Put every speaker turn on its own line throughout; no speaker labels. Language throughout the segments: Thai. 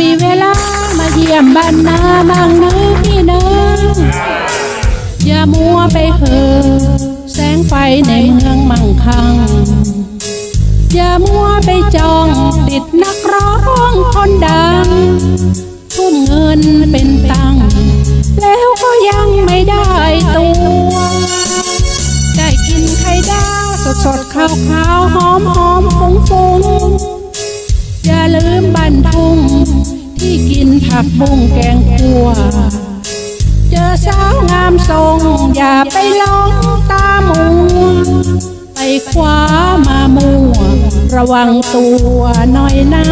มีเวลามาเยี่ยมบ้านนาบางนะพี่น้อย่ามัวไปเหอแสงไฟในเมืองมั่งคั่งอย่ามัวไปจองติดนักร้องคนดัง ทุ่มเงินเป็นตังค์แล้วก็ยังไม่ได้ตัว ได้กินไข่ดาวสดๆขาวขาวๆหอมหอมๆฟุ้งฟุ้ง ที่กินผักบุ้งแกงคั่ว เจอสาวงามทรง อย่าไปหลงตามัวไปคว้ามามัว ระวังตัวหน่อยนะ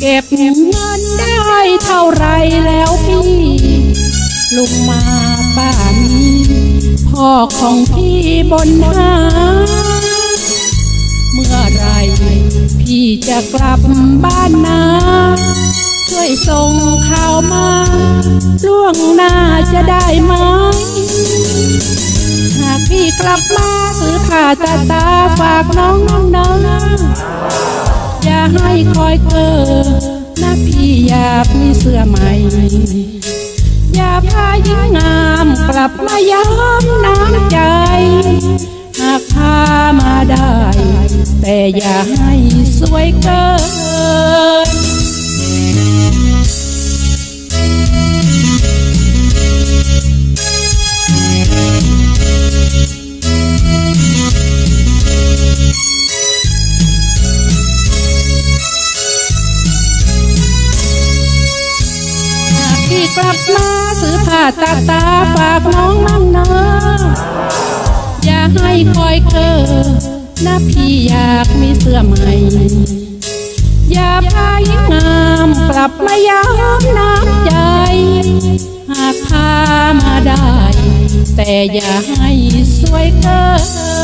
เก็บเงินได้เท่าไรแล้วพี่ลุงมาบ้านนี้พ่อของพี่บนหาเมื่อไร พี่จะกลับบ้านนา ช่วยส่งข่าวมาล่วงหน้าจะได้ไหม หากพี่กลับมาซื้อผ้าตาตาฝากน้องน้องน้องอย่าให้คอยเกอนะพี่อยากมีเสื้อใหม่ อย่าพาหญิงงามกลับมาย้ำากพามาได้ แต่อย่าให้สวยเกินพี่กลับมาซื้อผ้าตาตาฝากน้องมั่งนะ นะพี่อยากมีเสื้อใหม่ อย่าพาหญิงามปรับมาย้ำน้ำใจ หากพามาได้ แต่อย่าให้สวยเกิน